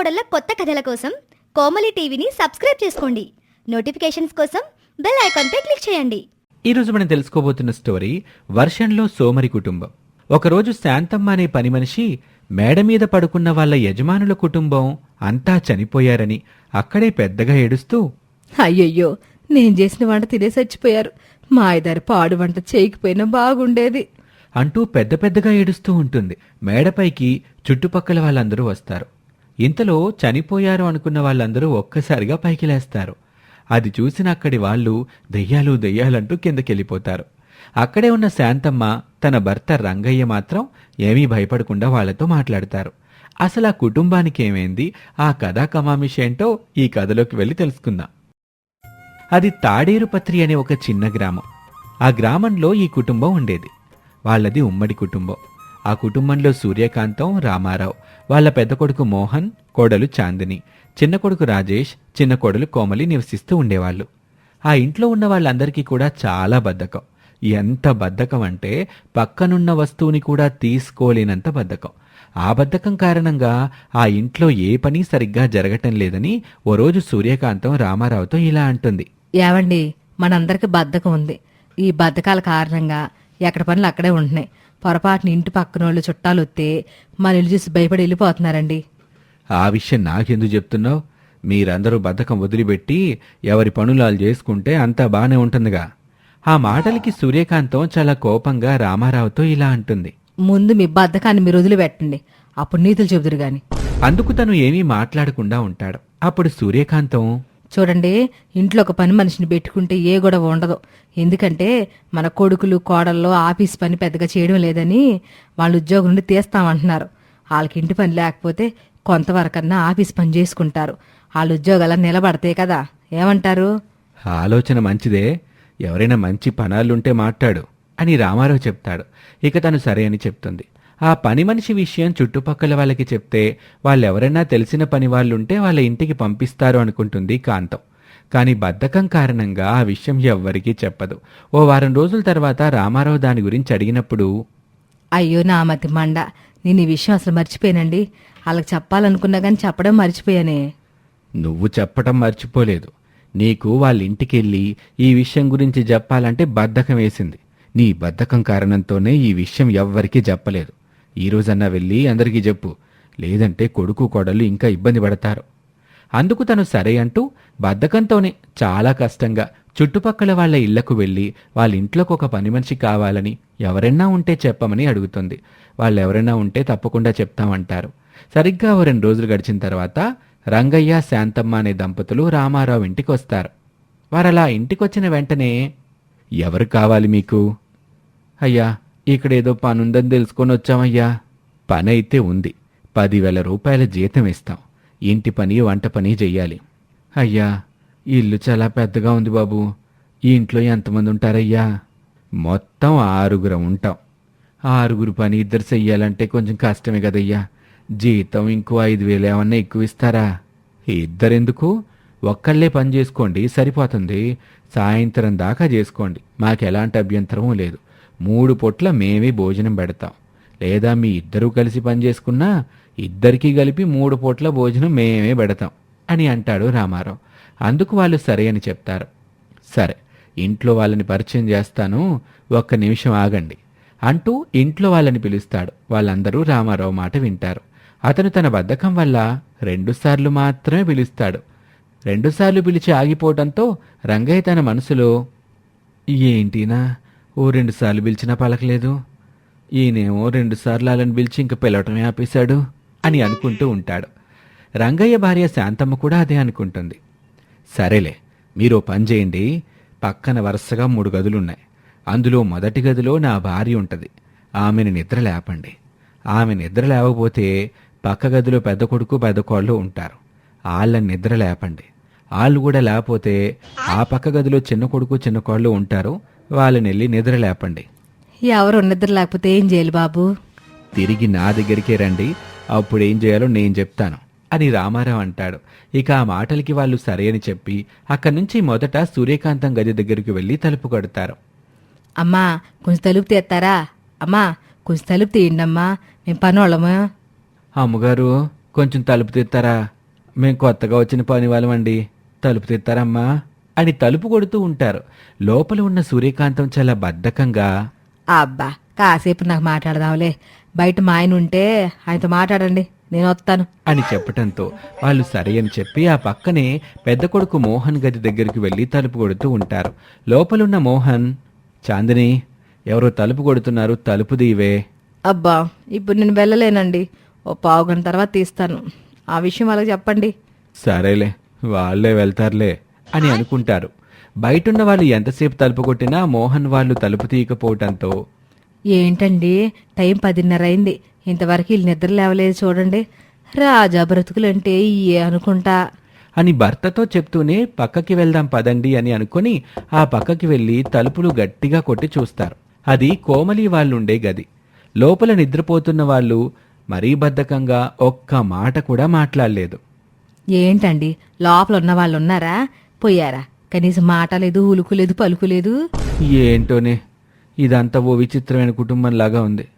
కోడళ్ళ కొత్త కథల కోసం కోమలి టీవీని సబ్స్క్రైబ్ చేసుకోండి. నోటిఫికేషన్స్ కోసం బెల్ ఐకాన్పై క్లిక్ చేయండి. ఈరోజు మనం తెలుసుకోబోతున్న స్టోరీ వర్షంలో సోమరి కుటుంబం. ఒకరోజు శాంతమ్మ అనే పని మనిషి మేడ మీద పడుకున్న వాళ్ళ యజమానుల కుటుంబం అంతా చనిపోయారని అక్కడే పెద్దగా ఏడుస్తూ అయ్యయ్యో నేను చేసిన వంట తినేసి చచ్చిపోయారు. మా ఇద్దరు పాడు వంట చేయకపోయినా బాగుండేది. అంటూ పెద్ద పెద్దగా ఏడుస్తూ ఉంటుంది. మేడపైకి చుట్టుపక్కల వాళ్ళందరూ వస్తారు. ఇంతలో చనిపోయారు అనుకున్న వాళ్ళందరూ ఒక్కసారిగా పైకి లేస్తారు అది చూసిన అక్కడి వాళ్ళు దెయ్యాలు దెయ్యాలంటూ కిందకెళ్ళిపోతారు. అక్కడే ఉన్న శాంతమ్మ తన భర్త రంగయ్య మాత్రం ఏమీ భయపడకుండా వాళ్ళతో మాట్లాడతారు. అసలు ఆ కుటుంబానికి ఏమైంది ఆ కథా కమామిష్ ఏంటో ఈ కథలోకి వెళ్ళి తెలుసుకుందాం. అది తాడేరుపత్రి అనే ఒక చిన్న గ్రామం. ఆ గ్రామంలో ఈ కుటుంబం ఉండేది. వాళ్ళది ఉమ్మడి కుటుంబం. ఆ కుటుంబంలో సూర్యకాంతం రామారావు వాళ్ళ పెద్ద కొడుకు మోహన్ కోడలు చాందిని చిన్న కొడుకు రాజేష్ చిన్న కోడలు కోమలి నివసిస్తూ ఉండేవాళ్ళు. ఆ ఇంట్లో ఉన్న వాళ్ళందరికీ కూడా చాలా బద్ధకం. ఎంత బద్ధకం అంటే పక్కనున్న వస్తువుని కూడా తీసుకోలేనంత బద్ధకం. ఆ బద్ధకం కారణంగా ఆ ఇంట్లో ఏ పని సరిగ్గా జరగటం లేదని ఓ రోజు సూర్యకాంతం రామారావుతో ఇలా అంటుంది. ఏవండి మనందరికి బద్ధకం ఉంది. ఈ బద్ధకాల కారణంగా ఎక్కడ పనులు అక్కడే ఉంటున్నాయి. పొరపాటున ఇంటి పక్కన వాళ్ళు చుట్టాలు వస్తే మన ఇల్లు చూసి భయపడి వెళ్ళిపోతున్నారండి. ఆ విషయం నాకెందుకు చెప్తున్నావు? మీరందరూ బద్ధకం వదిలిపెట్టి ఎవరి పనులు వాళ్ళు చేసుకుంటే అంతా బానే ఉంటుందిగా. ఆ మాటలకి సూర్యకాంతం చాలా కోపంగా రామారావుతో ఇలా అంటుంది. ముందు మీ బద్ధకాన్ని మీరు వదిలిపెట్టండి. అప్పుడు నీతులు చెబుదురు గాని. అందుకు తను ఏమీ మాట్లాడకుండా ఉంటాడు. అప్పుడు సూర్యకాంతం చూడండి ఇంట్లో ఒక పని మనిషిని పెట్టుకుంటే ఏ గొడవ ఉండదు. ఎందుకంటే మన కొడుకులు కోడల్లో ఆఫీస్ పని పెద్దగా చేయడం లేదని వాళ్ళ ఉద్యోగం నుండి తీస్తామంటున్నారు. వాళ్ళకి ఇంటి పని లేకపోతే కొంతవరకన్నా ఆఫీస్ పని చేసుకుంటారు. వాళ్ళ ఉద్యోగాల నిలబడతాయి కదా. ఏమంటారు? ఆలోచన మంచిదే. ఎవరైనా మంచి పనాలుంటే మాట్లాడు అని రామారావు చెప్తాడు. ఇక తను సరే అని చెప్తుంది. ఆ పని మనిషి విషయం చుట్టుపక్కల వాళ్ళకి చెప్తే వాళ్ళెవరైనా తెలిసిన పని వాళ్ళుంటే వాళ్ళ ఇంటికి పంపిస్తారు అనుకుంటుంది కాంతం. కానీ బద్ధకం కారణంగా ఆ విషయం ఎవ్వరికీ చెప్పదు. ఓ వారం రోజుల తర్వాత రామారావు దాని గురించి అడిగినప్పుడు అయ్యో నా మతి మండ నేను ఈ విషయం అసలు మర్చిపోయానండి. వాళ్ళకి చెప్పాలనుకున్నా కానీ చెప్పడం మర్చిపోయానే. నువ్వు చెప్పటం మర్చిపోలేదు. నీకు వాళ్ళ ఇంటికెళ్ళి ఈ విషయం గురించి చెప్పాలంటే బద్ధకం వేసింది. నీ బద్ధకం కారణంతోనే ఈ విషయం ఎవ్వరికీ చెప్పలేదు. ఈ రోజన్నా వెళ్ళి అందరికీ చెప్పు. లేదంటే కొడుకు కోడలు ఇంకా ఇబ్బంది పడతారు. అందుకు తను సరే అంటూ బద్ధకంతోనే చాలా కష్టంగా చుట్టుపక్కల వాళ్ళ ఇళ్ళకు వెళ్ళి వాళ్ళ ఇంట్లోకి ఒక పని మనిషి కావాలని ఎవరైనా ఉంటే చెప్పమని అడుగుతుంది. వాళ్ళు ఎవరైనా ఉంటే తప్పకుండా చెప్తామంటారు. సరిగ్గా ఓ రెండు రోజులు గడిచిన తర్వాత రంగయ్య శాంతమ్మ అనే దంపతులు రామారావు ఇంటికి వస్తారు వారలా ఇంటికొచ్చిన వెంటనే ఎవరు కావాలి మీకు? అయ్యా ఇక్కడేదో పనుందని తెలుసుకొని వచ్చామయ్యా పని అయితే ఉంది. పదివేల రూపాయల జీతం ఇస్తాం. ఇంటి పని వంట పని చెయ్యాలి అయ్యా ఇల్లు చాలా పెద్దగా ఉంది బాబు. ఈ ఇంట్లో ఎంతమంది ఉంటారయ్యా మొత్తం ఆరుగురం ఉంటాం. ఆరుగురు పని ఇద్దరు చెయ్యాలంటే కొంచెం కష్టమే కదయ్యా జీతం ఇంకో ఐదు వేలు ఏమన్నా ఎక్కువ ఇస్తారా ఇద్దరెందుకు? ఒక్కళ్ళే పని చేసుకోండి సరిపోతుంది. సాయంత్రం దాకా చేసుకోండి మాకు ఎలాంటి అభ్యంతరం లేదు. మూడు పొట్ల మేమే భోజనం పెడతాం. లేదా మీ ఇద్దరూ కలిసి పనిచేసుకున్నా ఇద్దరికీ కలిపి మూడు పూట్ల భోజనం మేమే పెడతాం అని అంటాడు రామారావు. అందుకు వాళ్ళు సరే అని చెప్తారు. సరే ఇంట్లో వాళ్ళని పరిచయం చేస్తాను ఒక్క నిమిషం ఆగండి అంటూ ఇంట్లో వాళ్ళని పిలుస్తాడు. వాళ్ళందరూ రామారావు మాట వింటారు. అతను తన బద్ధకం వల్ల రెండుసార్లు మాత్రమే పిలుస్తాడు. రెండుసార్లు పిలిచి ఆగిపోవడంతో రంగయ్య తన మనసులో ఏంటినా ఓ రెండుసార్లు పిలిచినా పలకలేదు. ఈయనేమో రెండుసార్లు వాళ్ళని పిలిచి ఇంక పిలవటమే ఆపేశాడు అని అనుకుంటూ ఉంటాడు. రంగయ్య భార్య శాంతమ్మ కూడా అదే అనుకుంటుంది. సరేలే మీరు పని చేయండి. పక్కన వరుసగా మూడు గదులున్నాయి. అందులో మొదటి గదిలో నా భార్య ఉంటుంది. ఆమెను నిద్ర లేపండి. ఆమె నిద్ర లేవకపోతే పక్క గదిలో పెద్ద కొడుకు పెద్ద కోళ్ళు ఉంటారు. వాళ్ళని నిద్ర లేపండి. వాళ్ళు కూడా లేకపోతే ఆ పక్క గదిలో చిన్న కొడుకు చిన్న కోళ్ళు ఉంటారు. వాళ్ళని వెళ్ళి నిద్ర లేపండి. ఎవరు నిద్ర లేకపోతే ఏం చేయాలి బాబు? తిరిగి నా దగ్గరికే రండి అప్పుడు ఏం చేయాలో నేను చెప్తాను అని రామారావు అంటాడు. ఇక ఆ మాటలకి వాళ్ళు సరే అని చెప్పి అక్కడి నుంచి మొదట సూర్యకాంతం గది దగ్గరికి వెళ్ళి తలుపు కొడతారు. అమ్మా కొంచెం తలుపు తీస్తారా? అమ్మా కొంచెం తలుపు తీయండి అమ్మా మేము పనోళ్ళము అమ్మగారు కొంచెం తలుపు తీస్తారా? మేం కొత్తగా వచ్చిన పని వాళ్ళమండి తలుపు తీస్తారమ్మా. అని తలుపు కొడుతూ ఉంటారు. లోపల ఉన్న సూర్యకాంతం చాలా బద్ధకంగా అబ్బా కాసేపు నాకు మాట్లాడదాంలే. బయట మా ఆయన ఉంటే ఆయనతో మాట్లాడండి నేను వస్తాను. అని చెప్పటంతో వాళ్ళు సరే అని చెప్పి ఆ పక్కనే పెద్ద కొడుకు మోహన్ గది దగ్గరికి వెళ్ళి తలుపు కొడుతూ ఉంటారు. లోపలున్న మోహన్ చాందిని ఎవరో తలుపు కొడుతున్నారు తలుపు దీవే అబ్బా ఇప్పుడు నేను వెళ్ళలేనండి. ఓ పావు గంట తర్వాత తీస్తాను. ఆ విషయం వాళ్ళకి చెప్పండి. సరేలే వాళ్ళే వెళ్తారులే. అని అనుకుంటారు. బయటున్న వాళ్ళు ఎంతసేపు తలుపు కొట్టినా మోహన్ వాళ్ళు తలుపు తీయకపోవటంతో ఏంటండి? టైం పదిన్నర అయింది. ఇంతవరకు వీళ్ళు నిద్ర లేవలేదు చూడండి. రాజా బ్రతుకులంటే ఇయే అనుకుంటా. అని భర్తతో చెప్తూనే పక్కకి వెళ్దాం పదండి అని అనుకుని ఆ పక్కకి వెళ్ళి తలుపులు గట్టిగా కొట్టి చూస్తారు. అది కోమలి వాళ్ళుండే గది. లోపల నిద్రపోతున్న వాళ్ళు మరీ బద్ధకంగా ఒక్క మాట కూడా మాట్లాడలేదు. ఏంటండి? లోపల ఉన్న వాళ్ళు ఉన్నారా పోయారా? కనీసం మాట లేదు ఉలుకు లేదు పలుకు లేదు ఏంటోనే ఇదంతా ఓ విచిత్రమైన కుటుంబం లాగా ఉంది.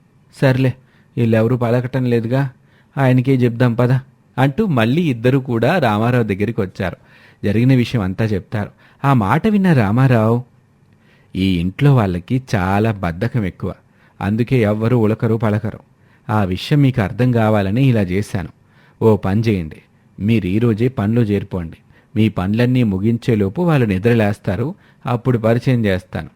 సర్లే వీళ్ళెవరూ పలకటం లేదుగా. ఆయనకే చెప్దాం పద అంటూ మళ్ళీ ఇద్దరు కూడా రామారావు దగ్గరికి వచ్చారు. జరిగిన విషయం అంతా చెప్తారు. ఆ మాట విన్న రామారావు ఈ ఇంట్లో వాళ్ళకి చాలా బద్ధకం ఎక్కువ. అందుకే ఎవ్వరూ ఉలకరు పలకరు. ఆ విషయం మీకు అర్థం కావాలని ఇలా చేశాను. ఓ పని చేయండి. మీరు ఈరోజే పనిలో చేరిపోండి. మీ పనులన్నీ ముగించేలోపు వాళ్ళు నిద్రలేస్తారు అప్పుడు పరిచయం చేస్తాను.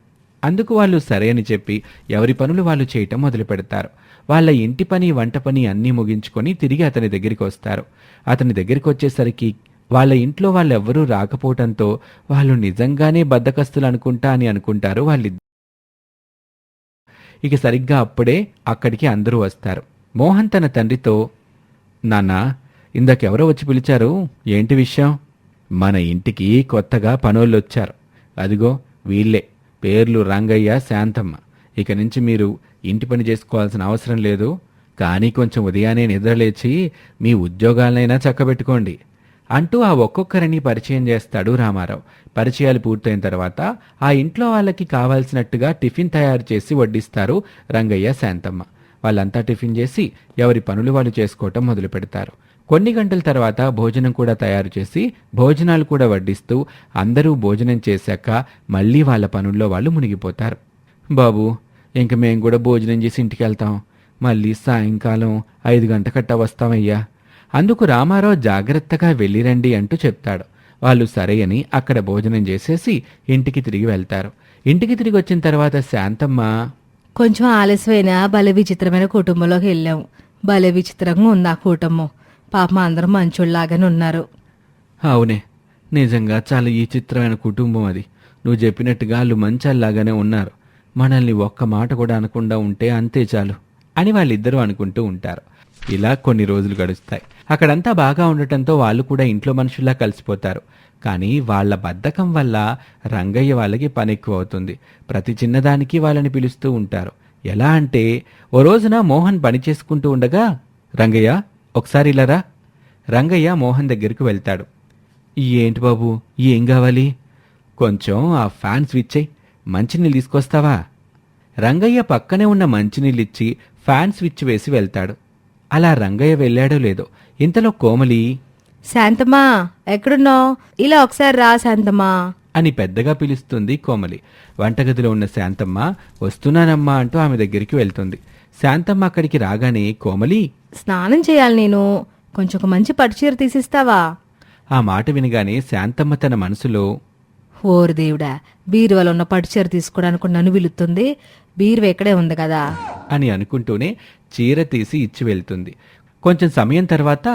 అందుకు వాళ్ళు సరే అని చెప్పి ఎవరి పనులు వాళ్ళు చేయటం మొదలు పెడతారు వాళ్ళ ఇంటి పని వంట పని అన్నీ ముగించుకొని తిరిగి అతని దగ్గరికి వస్తారు. అతని దగ్గరికి వచ్చేసరికి వాళ్ళ ఇంట్లో వాళ్ళెవ్వరూ రాకపోవటంతో వాళ్ళు నిజంగానే బద్దకస్తులు అనుకుంటా అని అనుకుంటారు వాళ్ళిద్దరు. ఇక సరిగ్గా అప్పుడే అక్కడికి అందరూ వస్తారు. మోహన్ తన తండ్రితో నాన్న ఇందాకెవరో వచ్చి పిలిచారు? ఏంటి విషయం? మన ఇంటికి కొత్తగా పనోళ్ళు వచ్చారు అదిగో వీళ్ళే. పేర్లు రంగయ్య శాంతమ్మ. ఇక నుంచి మీరు ఇంటి పని చేసుకోవాల్సిన అవసరం లేదు. కానీ కొంచెం ఉదయాన్నే నిద్రలేచి మీ ఉద్యోగాలనైనా చక్కబెట్టుకోండి అంటూ ఆ ఒక్కొక్కరిని పరిచయం చేస్తాడు రామారావు. పరిచయాలు పూర్తయిన తర్వాత ఆ ఇంట్లో వాళ్ళకి కావాల్సినట్టుగా టిఫిన్ తయారు చేసి వడ్డిస్తారు రంగయ్య శాంతమ్మ. వాళ్ళంతా టిఫిన్ చేసి ఎవరి పనులు వాళ్ళు చేసుకోవటం మొదలు పెడతారు కొన్ని గంటల తర్వాత భోజనం కూడా తయారు చేసి భోజనాలు కూడా వడ్డిస్తూ అందరూ భోజనం చేశాక మళ్ళీ వాళ్ళ పనుల్లో వాళ్ళు మునిగిపోతారు. బాబు ఇంక మేము కూడా భోజనం చేసి ఇంటికి వెళ్తాం. మళ్ళీ సాయంకాలం ఐదు గంటకట్టా వస్తామయ్యా అందుకు రామారావు జాగ్రత్తగా వెళ్ళిరండి అంటూ చెప్తాడు. వాళ్ళు సరే అని అక్కడ భోజనం చేసేసి ఇంటికి తిరిగి వెళ్తారు. ఇంటికి తిరిగి వచ్చిన తర్వాత శాంతమ్మ కొంచెం ఆలస్యమైన బల విచిత్రమైన కుటుంబంలోకి వెళ్ళాం. భలే విచిత్రంగా ఉంది ఆ కుటుంబం. పాపం అందరూ మంచోళ్ళలాగానే ఉన్నారు. అవునే నిజంగా చాలా ఈ చిత్రమైన కుటుంబం అది. నువ్వు చెప్పినట్టుగా వాళ్ళు మంచాల్లాగానే ఉన్నారు. మనల్ని ఒక్క మాట కూడా అనకుండా ఉంటే అంతే చాలు అని వాళ్ళిద్దరూ అనుకుంటూ ఉంటారు. ఇలా కొన్ని రోజులు గడుస్తాయి. అక్కడంతా బాగా ఉండటంతో వాళ్ళు కూడా ఇంట్లో మనుషుల్లా కలిసిపోతారు. కానీ వాళ్ళ బద్ధకం వల్ల రంగయ్య వాళ్ళకి పని ఎక్కువ అవుతుంది ప్రతి చిన్నదానికి వాళ్ళని పిలుస్తూ ఉంటారు. ఎలా అంటే ఓ రోజున మోహన్ పని చేసుకుంటూ ఉండగా రంగయ్య ఒకసారి ఇలా రా. రంగయ్య మోహన్ దగ్గరికి వెళ్తాడు. ఏంటి బాబు ఏం కావాలి? కొంచెం ఆ ఫ్యాన్ స్విచ్ అయ్యి మంచినీళ్ళు తీసుకొస్తావా? రంగయ్య పక్కనే ఉన్న మంచినీళ్ళిచ్చి ఫ్యాన్ స్విచ్ వేసి వెళ్తాడు. అలా రంగయ్య వెళ్ళాడో లేదో. ఇంతలో కోమలి శాంతమ్మా ఎక్కడున్నావు? ఇలా ఒకసారి రా శాంతమ్మా. అని పెద్దగా పిలుస్తుంది కోమలి. వంటగదిలో ఉన్న శాంతమ్మ వస్తున్నానమ్మా అంటూ ఆమె దగ్గరికి వెళ్తుంది. శాంతమ్మ అక్కడికి రాగానే కోమలి! స్నానం చేయాలి నేను. కొంచెం ఒక మంచి పట్టుచీర తీసిస్తావా? ఆ మాట వినగానే శాంతమ్మ తన మనసులో ఓరు దేవుడా బీరువాలో ఉన్న పట్టుచీర తీసుకోవడానికి నన్ను పిలుస్తుంది బీరువా ఇక్కడే ఉంది కదా? అని అనుకుంటూనే చీర తీసి ఇచ్చి వెళ్తుంది. కొంచెం సమయం తర్వాత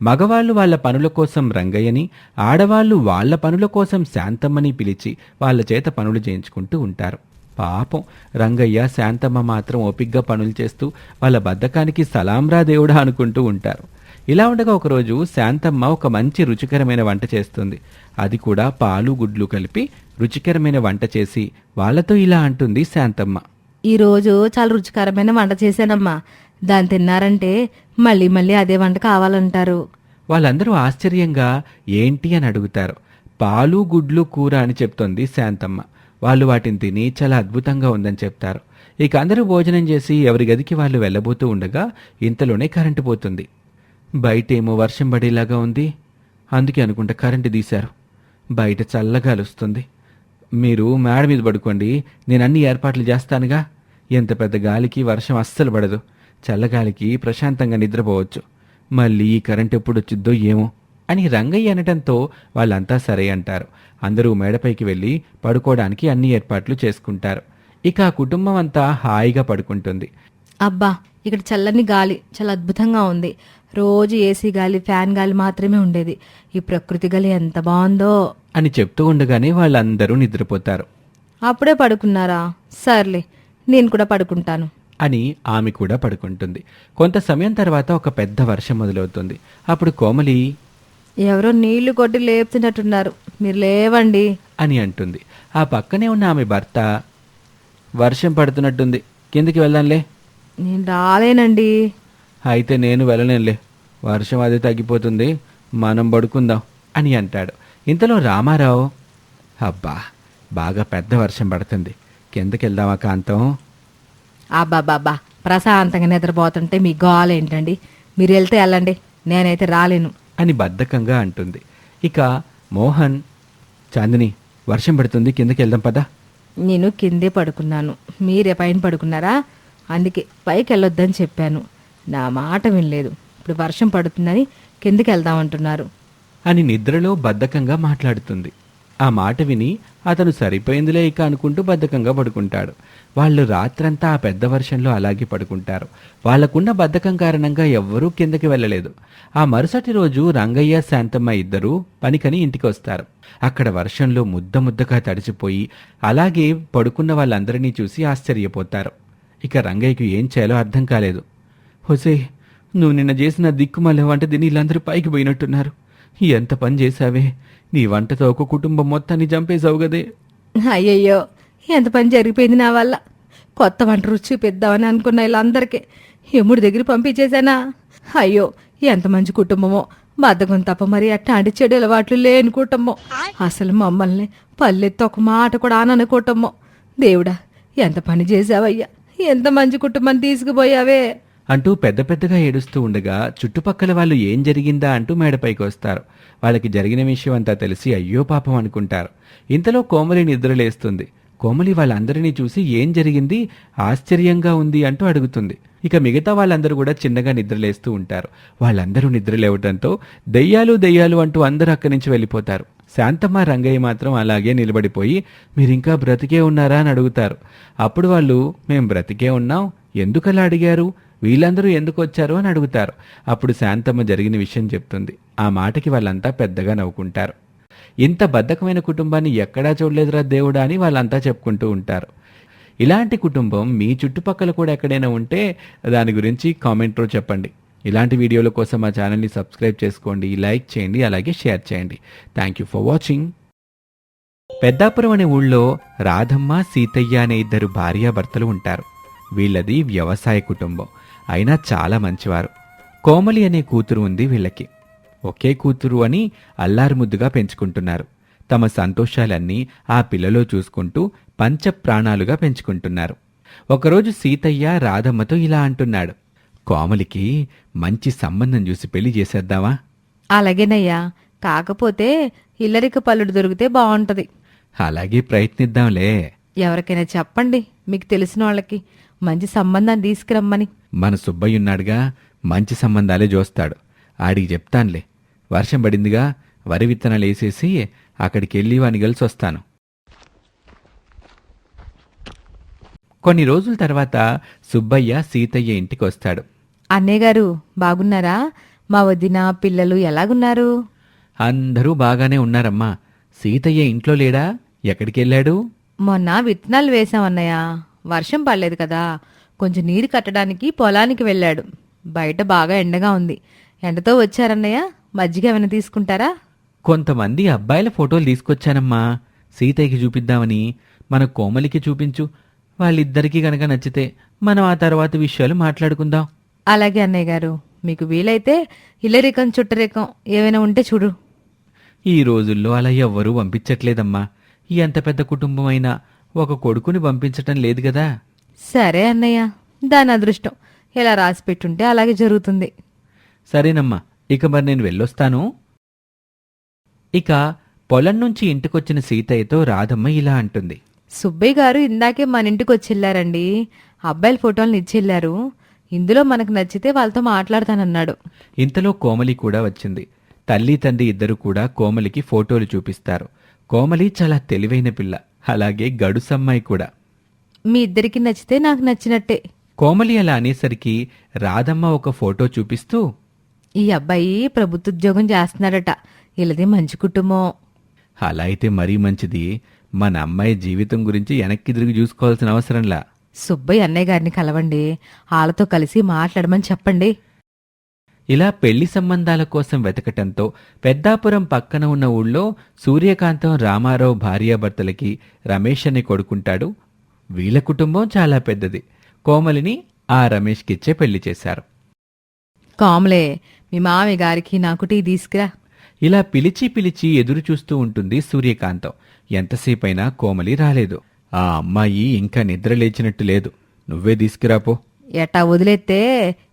మగవాళ్ళు వాళ్ళ పనుల కోసం రంగయ్యని ఆడవాళ్ళు వాళ్ళ పనుల కోసం శాంతమ్మని పిలిచి వాళ్ళ చేత పనులు చేయించుకుంటూ ఉంటారు. పాపం రంగయ్య శాంతమ్మ మాత్రం ఓపిగ్గా పనులు చేస్తూ వాళ్ళ బద్ధకానికి సలాంరా దేవుడా అనుకుంటూ ఉంటారు. ఇలా ఉండగా ఒకరోజు శాంతమ్మ ఒక మంచి రుచికరమైన వంట చేస్తుంది. అది కూడా పాలు గుడ్లు కలిపి రుచికరమైన వంట చేసి వాళ్ళతో ఇలా అంటుంది శాంతమ్మ. ఈరోజు చాలా రుచికరమైన వంట చేశానమ్మా. దాన్ని తిన్నారంటే మళ్ళీ మళ్ళీ అదే వంట కావాలంటారు. వాళ్ళందరూ ఆశ్చర్యంగా ఏంటి అని అడుగుతారు. పాలు గుడ్లు కూర అని చెప్తోంది శాంతమ్మ. వాళ్ళు వాటిని తిని చాలా అద్భుతంగా ఉందని చెప్తారు. ఇక అందరూ భోజనం చేసి ఎవరి గదికి వాళ్ళు వెళ్ళబోతూ ఉండగా ఇంతలోనే కరెంటు పోతుంది. బయటేమో వర్షం పడేలాగా ఉంది. అందుకే అనుకుంటా కరెంటు తీశారు. బయట చల్లగాలి వస్తుంది మీరు మేడ మీద పడుకోండి. నేను అన్ని ఏర్పాట్లు చేస్తానుగా. ఎంత పెద్ద గాలికి వర్షం అస్సలు పడదు. చల్లగాలికి ప్రశాంతంగా నిద్రపోవచ్చు. మళ్ళీ ఈ కరెంట్ ఎప్పుడు వచ్చిద్దో ఏమో. అని రంగయ్య అనటంతో వాళ్ళంతా సరే అంటారు. అందరూ మేడపైకి వెళ్ళి పడుకోవడానికి అన్ని ఏర్పాట్లు చేసుకుంటారు. ఇక ఆ కుటుంబం అంతా హాయిగా పడుకుంటుంది. అబ్బా ఇక్కడ చల్లని గాలి చాలా అద్భుతంగా ఉంది. రోజు ఏసీ గాలి ఫ్యాన్ గాలి మాత్రమే ఉండేది. ఈ ప్రకృతి గాలి ఎంత బాగుందో. అని చెప్తూ ఉండగానే వాళ్ళందరూ నిద్రపోతారు. అప్పుడే పడుకున్నారా? సర్లే నేను కూడా పడుకుంటాను. అని ఆమె కూడా పడుకుంటుంది. కొంత సమయం తర్వాత ఒక పెద్ద వర్షం మొదలవుతుంది. అప్పుడు కోమలి ఎవరో నీళ్ళు కొట్టి లేపుతున్నట్టున్నారు. మీరు లేవండి. అని అంటుంది. ఆ పక్కనే ఉన్న ఆమె భర్త వర్షం పడుతున్నట్టుంది. కిందికి వెళ్దాంలే. నేను రాలేనండి. అయితే నేను వెళ్ళలేనులే. వర్షం అది తగ్గిపోతుంది. మనం పడుకుందాం అని అంటాడు. ఇంతలో రామారావు అబ్బా బాగా పెద్ద వర్షం పడుతుంది. కిందకి వెళ్దామా కాంతం. అబ్బాబాబా ప్రశాంతంగా నిద్రపోతుంటే మీ గోల ఏంటండి మీరు వెళ్తే వెళ్ళండి. నేనైతే రాలేను. అని బద్ధకంగా అంటుంది. ఇక మోహన్ చాందిని వర్షం పడుతుంది కిందకి వెళ్దాం పదా. నేను కిందే పడుకున్నాను. మీరే పైన పడుకున్నారా? అందుకే పైకి వెళ్ళొద్దని చెప్పాను. నా మాట వినలేదు. ఇప్పుడు వర్షం పడుతుందని కిందకి వెళ్దామంటున్నారు అని నిద్రలో బద్ధకంగా మాట్లాడుతుంది. ఆ మాట విని అతను సరిపోయిందిలే ఇక అనుకుంటూ బద్ధకంగా పడుకుంటాడు. వాళ్ళు రాత్రంతా ఆ పెద్ద వర్షంలో అలాగే పడుకుంటారు. వాళ్ళకున్న బద్ధకం కారణంగా ఎవ్వరూ కిందకి వెళ్ళలేదు. ఆ మరుసటి రోజు రంగయ్య శాంతమ్మ ఇద్దరూ పనికని ఇంటికి వస్తారు అక్కడ వర్షంలో ముద్ద ముద్దగా తడిచిపోయి అలాగే పడుకున్న వాళ్ళందరినీ చూసి ఆశ్చర్యపోతారు. ఇక రంగయ్యకు ఏం చేయాలో అర్థం కాలేదు. హుసే నువ్వు నిన్న చేసిన దిక్కుమల్ల వంట దీని వీళ్ళందరూ పైకి పోయినట్టున్నారు. ఎంత పని చేశావే? నీ వంటతో ఒక కుటుంబం మొత్తాన్ని చంపేశావు గదే అయ్యయ్యో ఎంత పని జరిగిపోయింది నా వల్ల? కొత్త వంట రుచి పెద్దామని అనుకున్న వీళ్ళందరికీ ఎముడి దగ్గర పంపించేశానా? అయ్యో ఎంత మంచి కుటుంబమో. బద్దకం తప్ప మరి అట్లాంటి చెడు అలవాట్లు లేని కుటుంబం. అసలు మమ్మల్ని పల్లెత్తి ఒక మాట కూడా అనని కుటుంబం. దేవుడా ఎంత పని చేసావయ్యా ఎంత మంచి కుటుంబాన్ని తీసుకుపోయావే? అంటూ పెద్ద పెద్దగా ఏడుస్తూ ఉండగా చుట్టుపక్కల వాళ్ళు ఏం జరిగిందా అంటూ మేడపైకి వస్తారు వాళ్ళకి జరిగిన విషయం అంతా తెలిసి అయ్యో పాపం అనుకుంటారు. ఇంతలో కోమలి నిద్రలేస్తుంది కోమలి వాళ్ళందరినీ చూసి ఏం జరిగింది? ఆశ్చర్యంగా ఉంది అంటూ అడుగుతుంది. ఇక మిగతా వాళ్ళందరూ కూడా చిన్నగా నిద్రలేస్తూ ఉంటారు. వాళ్ళందరూ నిద్రలేవటంతో దెయ్యాలు దెయ్యాలు అంటూ అందరూ అక్కడి నుంచి వెళ్ళిపోతారు. శాంతమ్మ రంగయ్య మాత్రం అలాగే నిలబడిపోయి మీరింకా బ్రతికే ఉన్నారా? అని అడుగుతారు. అప్పుడు వాళ్ళు మేం బ్రతికే ఉన్నాం. ఎందుకలా అడిగారు? వీళ్ళందరూ ఎందుకు వచ్చారు అని అడుగుతారు. అప్పుడు శాంతమ్మ జరిగిన విషయం చెప్తుంది. ఆ మాటకి వాళ్ళంతా పెద్దగా నవ్వుకుంటారు. ఇంత బద్ధకమైన కుటుంబాన్ని ఎక్కడా చూడలేదురా దేవుడా అని వాళ్ళంతా చెప్పుకుంటూ ఉంటారు. ఇలాంటి కుటుంబం మీ చుట్టుపక్కల కూడా ఎక్కడైనా ఉంటే దాని గురించి కామెంట్లో చెప్పండి. ఇలాంటి వీడియోల కోసం మా ఛానల్ని సబ్స్క్రైబ్ చేసుకోండి లైక్ చేయండి అలాగే షేర్ చేయండి. Thank you for watching Peddapuram అనే ఊళ్ళో రాధమ్మ సీతయ్య అనే ఇద్దరు భార్యాభర్తలు ఉంటారు. వీళ్ళది వ్యవసాయ కుటుంబం. అయినా చాలా మంచివారు. కోమలి అనే కూతురు ఉంది వీళ్ళకి. ఒకే కూతురు అని అల్లారుముద్దుగా పెంచుకుంటున్నారు. తమ సంతోషాలన్నీ ఆ పిల్లలో చూసుకుంటూ పంచ ప్రాణాలుగా పెంచుకుంటున్నారు. ఒకరోజు సీతయ్య రాధమ్మతో ఇలా అంటున్నాడు. కోమలికి మంచి సంబంధం చూసి పెళ్ళి చేసేద్దామా? అలాగేనయ్యా. కాకపోతే ఇల్లరిక పల్లుడు దొరికితే బాగుంటది అలాగే ప్రయత్నిద్దాంలే. ఎవరికైనా చెప్పండి. మీకు తెలిసిన వాళ్ళకి. మంచి సంబంధాన్ని తీసుకురమ్మని. మన సుబ్బయ్య ఉన్నాడుగా మంచి సంబంధాలే చూస్తాడు ఆడికి చెప్తానులే. వర్షం పడిందిగా వరి విత్తనాలు వేసేసి అక్కడికి వెళ్ళి వాని కలిసి వస్తాను. కొన్ని రోజుల తర్వాత సుబ్బయ్య సీతయ్య ఇంటికి వస్తాడు. అన్నయ్య గారు బాగున్నారా? మా వదిన పిల్లలు ఎలాగున్నారు? అందరూ బాగానే ఉన్నారమ్మా. సీతయ్య ఇంట్లో లేడా? ఎక్కడికి వెళ్ళాడు? మొన్న విత్తనాలు వేసామన్నయ్య వర్షం పడలేదు కదా. కొంచెం నీరు కట్టడానికి పొలానికి వెళ్ళాడు. బయట బాగా ఎండగా ఉంది. ఎండతో వచ్చారన్నయ్య మజ్జిగ ఏమైనా తీసుకుంటారా? కొంతమంది అబ్బాయిల ఫోటోలు తీసుకొచ్చానమ్మా. సీతయ్యకి చూపిద్దామని మన కోమలికి చూపించు. వాళ్ళిద్దరికీ గనక నచ్చితే మనం ఆ తర్వాత విషయాలు మాట్లాడుకుందాం. అలాగే అన్నయ్య గారు. మీకు వీలైతే ఇల్లరికం చుట్టరికం ఏమైనా ఉంటే చూడు. ఈ రోజుల్లో అలా ఎవ్వరూ పంపించట్లేదమ్మా. ఎంత పెద్ద కుటుంబం అయినా ఒక కొడుకుని పంపించటం లేదు కదా? సరే అన్నయ్య దాని అదృష్టం. ఎలా రాసి పెట్టుంటే అలాగే జరుగుతుంది. సరేనమ్మా ఇక మరి నేను వెళ్ళొస్తాను. ఇక పొలం నుంచి ఇంటికొచ్చిన సీతయ్యతో రాధమ్మ ఇలా అంటుంది. సుబ్బయ్య గారు ఇందాకే మన ఇంటికి వచ్చి వెళ్ళారండి అబ్బాయిల ఫోటోలను ఇచ్చెళ్ళారు ఇందులో మనకు నచ్చితే వాళ్ళతో మాట్లాడతానన్నాడు. ఇంతలో కోమలి కూడా వచ్చింది. తల్లి తండ్రి ఇద్దరు కూడా కోమలికి ఫోటోలు చూపిస్తారు. కోమలి చాలా తెలివైన పిల్ల. అలాగే గడుసమ్మాయి కూడా. మీ ఇద్దరికి నచ్చితే నాకు నచ్చినట్టే. కోమలి అలా అనేసరికి రాధమ్మ ఒక ఫోటో చూపిస్తూ ఈ అబ్బాయి ప్రభుత్వ ఉద్యోగం చేస్తున్నాడట. వీళ్ళది మంచి కుటుంబం. అలా అయితే మరీ మంచిది. మన అమ్మాయి జీవితం గురించి వెనక్కి తిరిగి చూసుకోవాల్సిన అవసరంలా. సుబ్బయ్య అన్నయ్య గారిని కలవండి. వాళ్ళతో కలిసి మాట్లాడమని చెప్పండి. ఇలా పెళ్ళి సంబంధాల కోసం వెతకటంతో పెద్దాపురం పక్కన ఉన్న ఊళ్ళో సూర్యకాంతం రామారావు భార్యాభర్తలకి రమేష్ అని కొడుకుంటాడు. వీళ్ళ కుటుంబం చాలా పెద్దది. కోమలిని ఆ రమేష్కిచ్చే పెళ్ళి చేశారు. కాములే మీ మామి గారికి నాకు టీ తీసుకురా. ఇలా పిలిచి పిలిచి ఎదురు చూస్తూ ఉంటుంది సూర్యకాంతం. ఎంతసేపైనా కోమలి రాలేదు. ఆ అమ్మాయి ఇంకా నిద్ర లేచినట్టు లేదు. నువ్వే తీసుకురాపో ఎట్టా వదిలేస్తే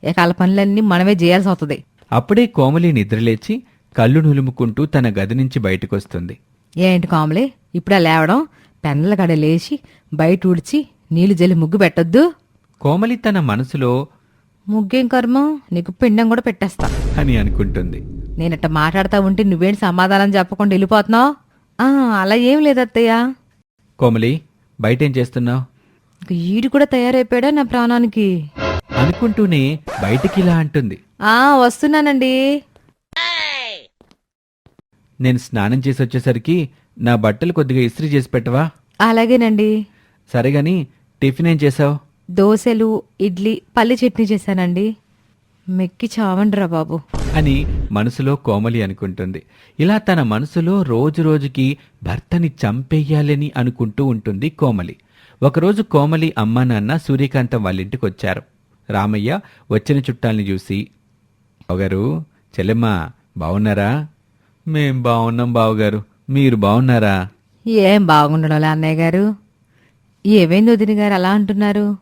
వాళ్ళ పనులన్నీ మనమే చేయాల్సి అవుతుంది అప్పుడే కోమలి నిద్రలేచి కళ్ళు నులుముకుంటూ తన గది నుంచి బయటకొస్తుంది. ఏంటి కాములే? ఇప్పుడా లేవడం? పెన్నల గడ లేచి బయట ఊడ్చి నీళ్ళు జల్లి ముగ్గు పెట్టొద్దు? కోమలి తన మనసులో ముగ్గేం కర్మ? నీకు పిండం కూడా పెట్టేస్తా. అని అనుకుంటుంది. నేనట్ట మాట్లాడుతా ఉంటే నువ్వేంటి సమాధానం చెప్పకుండా వెళ్ళిపోతున్నావు? ఆ, అలా ఏం లేదత్తయ్య? కోమలి బయటేం చేస్తున్నావు? ఈడు కూడా తయారైపోయాడా నా ప్రాణానికి? అనుకుంటూనే బయటికిలా అంటుంది. ఆ వస్తున్నానండి. నేను స్నానం చేసి వచ్చేసరికి నా బట్టలు కొద్దిగా ఇస్త్రీ చేసి పెట్టవా? అలాగేనండి. సరే గాని టిఫిన్ ఏం చేసావు? దోశలు ఇడ్లీ పల్లి చట్నీ చేశానండి. మెక్కి చావండిరా బాబు. అని మనసులో కోమలి అనుకుంటుంది. ఇలా తన మనసులో రోజు రోజుకి భర్తని చంపేయాలని అనుకుంటూ ఉంటుంది కోమలి. ఒకరోజు కోమలి అమ్మా నాన్న సూర్యకాంతం వాళ్ళింటికి వచ్చారు రామయ్య వచ్చిన చుట్టాల్ని చూసి బావగారు చెల్లెమ్మ బావున్నారా? మేం బావున్నాం బావగారు. మీరు బావున్నారా? ఏం బాగుండడంలే అన్నయ్య గారు ఏమైంది వదిన గారు అలా అంటున్నారు?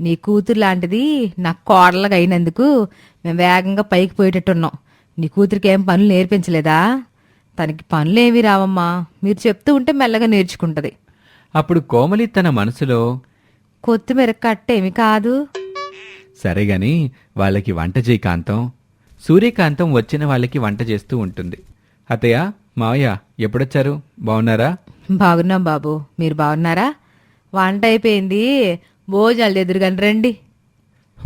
నీ కూతురు లాంటిది నా కోడలుగా అయినందుకు మేము వేగంగా పైకి పోయేటట్టున్నాం. నీ కూతురికి ఏం పనులు నేర్పించలేదా? తనకి పనులు ఏమీ రావమ్మా. మీరు చెప్తూ ఉంటే మెల్లగా నేర్చుకుంటది. అప్పుడు కోమలి తన మనసులో కొత్తిమీర కట్టేమి కాదు. సరే గాని వాళ్ళకి వంట చేయి కాంతం. సూర్యకాంతం వచ్చిన వాళ్ళకి వంట చేస్తూ ఉంటుంది. అత్తయ్య మావయ్య ఎప్పుడొచ్చారు? బాగున్నారా బాగున్నాం బాబు. మీరు బాగున్నారా? వంట అయిపోయింది. భోజనాలు ఎదురుగాని రండి.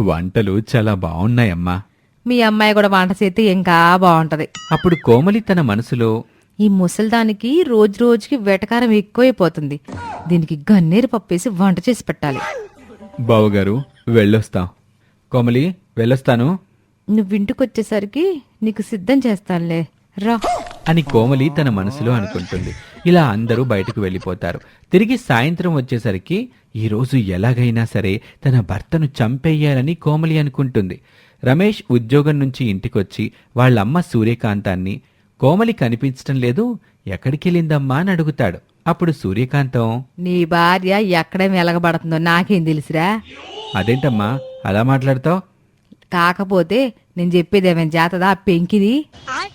వంటలు చాలా బాగున్నాయమ్మా మీ అమ్మాయి కూడా వంట చేస్తే ఇంకా బాగుంటది అప్పుడు కోమలి తన మనసులో ఈ ముసల్దానికి రోజు రోజుకి వెటకారం ఎక్కువైపోతుంది. దీనికి గన్నేరు పప్పేసి వంట చేసి పెట్టాలి. బావగారు వెళ్ళొస్తాం. కోమలి వెళ్ళొస్తాను. నువ్వు ఇంటికి వచ్చేసరికి నీకు సిద్ధం చేస్తానులే. రా. అని కోమలి తన మనసులో అనుకుంటుంది. ఇలా అందరూ బయటకు వెళ్ళిపోతారు. తిరిగి సాయంత్రం వచ్చేసరికి ఈరోజు ఎలాగైనా సరే తన భర్తను చంపేయాలని కోమలి అనుకుంటుంది. రమేష్ ఉద్యోగం నుంచి ఇంటికొచ్చి వాళ్ళమ్మ సూర్యకాంతాన్ని కోమలి కనిపించటం లేదు. ఎక్కడికెళ్ళిందమ్మా అని అడుగుతాడు. అప్పుడు సూర్యకాంతం నీ భార్య ఎక్కడేమి ఎలగబడుతుందో నాకేం తెలుసురా? అదేంటమ్మా? అలా మాట్లాడతావు? కాకపోతే నేను చెప్పేది ఏమైనా జాతదా? ఆ పెంకిది?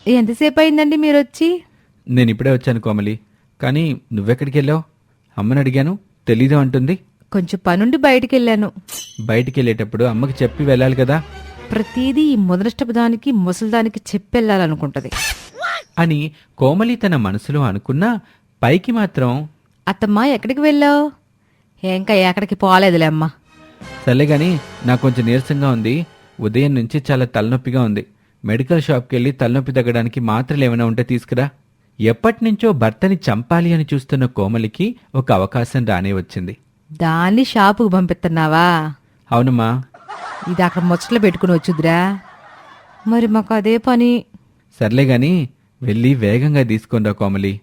ఎంతసేపు అయిందండి మీరు వచ్చి నేను ఇప్పుడే వచ్చాను కోమలి. కానీ నువ్వెక్కడికి వెళ్ళావు అమ్మని అడిగాను. తెలీదు అంటుంది. కొంచెం పనుండి బయటికి వెళ్ళాను బయటికి వెళ్ళేటప్పుడు అమ్మకి చెప్పి వెళ్ళాలి కదా. ప్రతిదీ ఈ మొదలష్టపు దానికి ముసలిదానికి చెప్పెళ్ళాలనుకుంటది. అని కోమలి తన మనసులో అనుకున్నా పైకి మాత్రం అత్తమ్మా ఎక్కడికి వెళ్ళావు? ఇంకా ఎక్కడికి పోలేదులే అమ్మా. సర్లే గాని నాకు కొంచెం నీరసంగా ఉంది. ఉదయం నుంచి చాలా తలనొప్పిగా ఉంది. మెడికల్ షాప్కి వెళ్ళి తలనొప్పి తగ్గడానికి మాత్రలు ఏమైనా ఉంటే తీసుకురా. ఎప్పటినుంచో భర్తని చంపాలి అని చూస్తున్న కోమలికి ఒక అవకాశం రానే వచ్చింది. దాన్ని షాపుకు పంపిస్తున్నావా అవునమ్మా. ఇది అక్కడ ముచ్చట్లు పెట్టుకుని వచ్చుద్రా మరి మాకు అదే పని. సర్లే గాని వెళ్ళి వేగంగా తీసుకుందా కోమలి?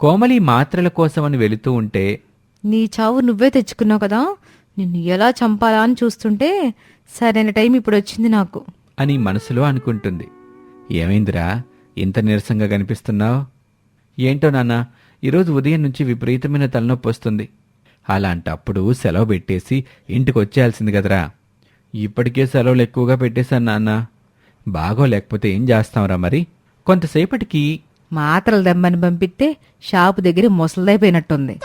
కోమలి మాత్రల కోసమని వెళుతూ ఉంటే నీ చావు నువ్వే తెచ్చుకున్నావు కదా నిన్ను ఎలా చంపాలా అని చూస్తుంటే సరైన టైం ఇప్పుడు వచ్చింది నాకు. అని మనసులో అనుకుంటుంది. ఏమైందిరా ఇంత నీరసంగా కనిపిస్తున్నావు? ఏంటో నాన్న ఈరోజు ఉదయం నుంచి విపరీతమైన తలనొప్పి వస్తుంది. అలాంటప్పుడు సెలవు పెట్టేసి ఇంటికి వచ్చేయాల్సింది కదరా. ఇప్పటికే సెలవులు ఎక్కువగా పెట్టేశాను నాన్న. బాగోలేకపోతే ఏం చేస్తాంరా మరి? కొంతసేపటికి మాత్రలు దమ్మని పంపిస్తే షాపు దగ్గర ముసలిదైపోయినట్టుంది.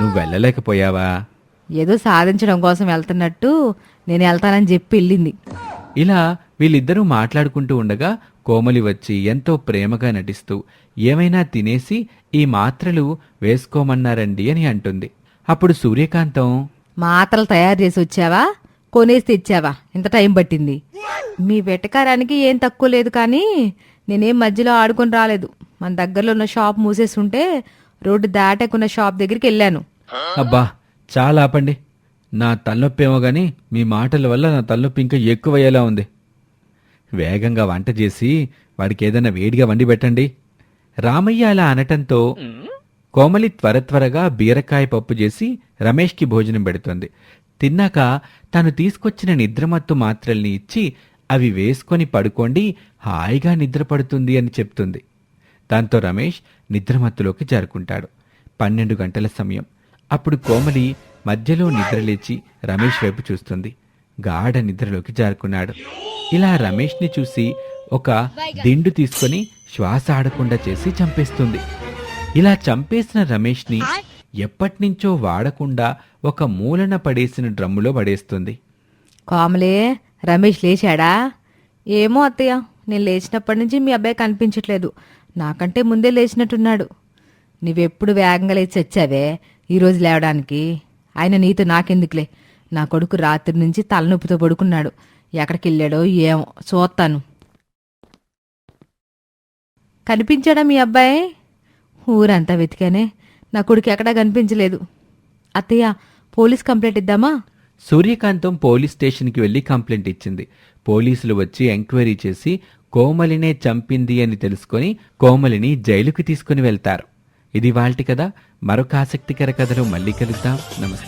నువ్వు వెళ్ళలేకపోయావా? ఏదో సాధించడం కోసం వెళ్తున్నట్టు నేను వెళ్తానని చెప్పి వెళ్ళింది. ఇలా వీళ్ళిద్దరూ మాట్లాడుకుంటూ ఉండగా కోమలి వచ్చి ఎంతో ప్రేమగా నటిస్తూ ఏమైనా తినేసి ఈ మాత్రలు వేసుకోమన్నారండి అని అంటుంది. అప్పుడు సూర్యకాంతం మాత్రలు తయారు చేసి వచ్చావా? కొనేసి తెచ్చావా? ఇంత టైం పట్టింది. మీ వెటకారానికి ఏం తక్కువ లేదు కానీ నేనేం మధ్యలో ఆడుకొని రాలేదు. మన దగ్గరలో ఉన్న షాప్ మూసేసి ఉంటే రోడ్డు దాటకున్న షాప్ దగ్గరికి వెళ్ళాను. అబ్బా చాలా ఆపండి. నా తలనొప్పి ఏమో గాని మీ మాటల వల్ల నా తలనొప్పి ఇంకా ఎక్కువయ్యేలా ఉంది. వేగంగా వంట చేసి వాడికి ఏదైనా వేడిగా వండి పెట్టండి. రామయ్య అలా అనటంతో కోమలి త్వర త్వరగా బీరకాయ పప్పు చేసి రమేష్కి భోజనం పెడుతుంది. తిన్నాక తను తీసుకొచ్చిన నిద్రమత్తు మాత్రల్ని ఇచ్చి అవి వేసుకొని పడుకోండి హాయిగా నిద్ర పడుతుంది అని చెప్తుంది. దాంతో రమేష్ నిద్రమత్తులోకి జారుకుంటాడు. పన్నెండు గంటల సమయం. అప్పుడు కోమలి మధ్యలో నిద్రలేచి రమేష్ వైపు చూస్తుంది. గాఢ నిద్రలోకి జారుకున్నాడు. ఇలా రమేష్ని చూసి ఒక దిండు తీసుకొని శ్వాస ఆడకుండా చేసి చంపేస్తుంది. ఇలా చంపేసిన రమేష్ని ఎప్పటినుంచో వాడకుండా ఒక మూలన పడేసిన డ్రమ్ములో పడేస్తుంది. కోమలే రమేష్ లేచాడా? ఏమో అత్తయ్య నేను లేచినప్పటి నుంచి మీ అబ్బాయి కనిపించట్లేదు. నాకంటే ముందే లేచినట్టున్నాడు. నువ్వెప్పుడు వేగంగా లేచి వచ్చావే ఈరోజు లేవడానికి. ఆయన నీతో నాకెందుకులే? నా కొడుకు రాత్రి నుంచి తలనొప్పితో పడుకున్నాడు. ఎక్కడికి వెళ్ళాడో ఏమో చూస్తాను. కనిపించాడా మీ అబ్బాయి? ఊరంతా వెతికానే. నా కొడుకు ఎక్కడా కనిపించలేదు. అత్తయ్య పోలీస్ కంప్లైంట్ ఇద్దామా? సూర్యకాంతం పోలీస్ స్టేషన్కి వెళ్ళి కంప్లైంట్ ఇచ్చింది. పోలీసులు వచ్చి ఎంక్వైరీ చేసి కోమలినే చంపింది అని తెలుసుకొని కోమలిని జైలుకి తీసుకుని వెళ్తారు. ఇది వాళ్ళటి కదా మరొక ఆసక్తికర కథలో మళ్ళీ కలుద్దాం. నమస్తే.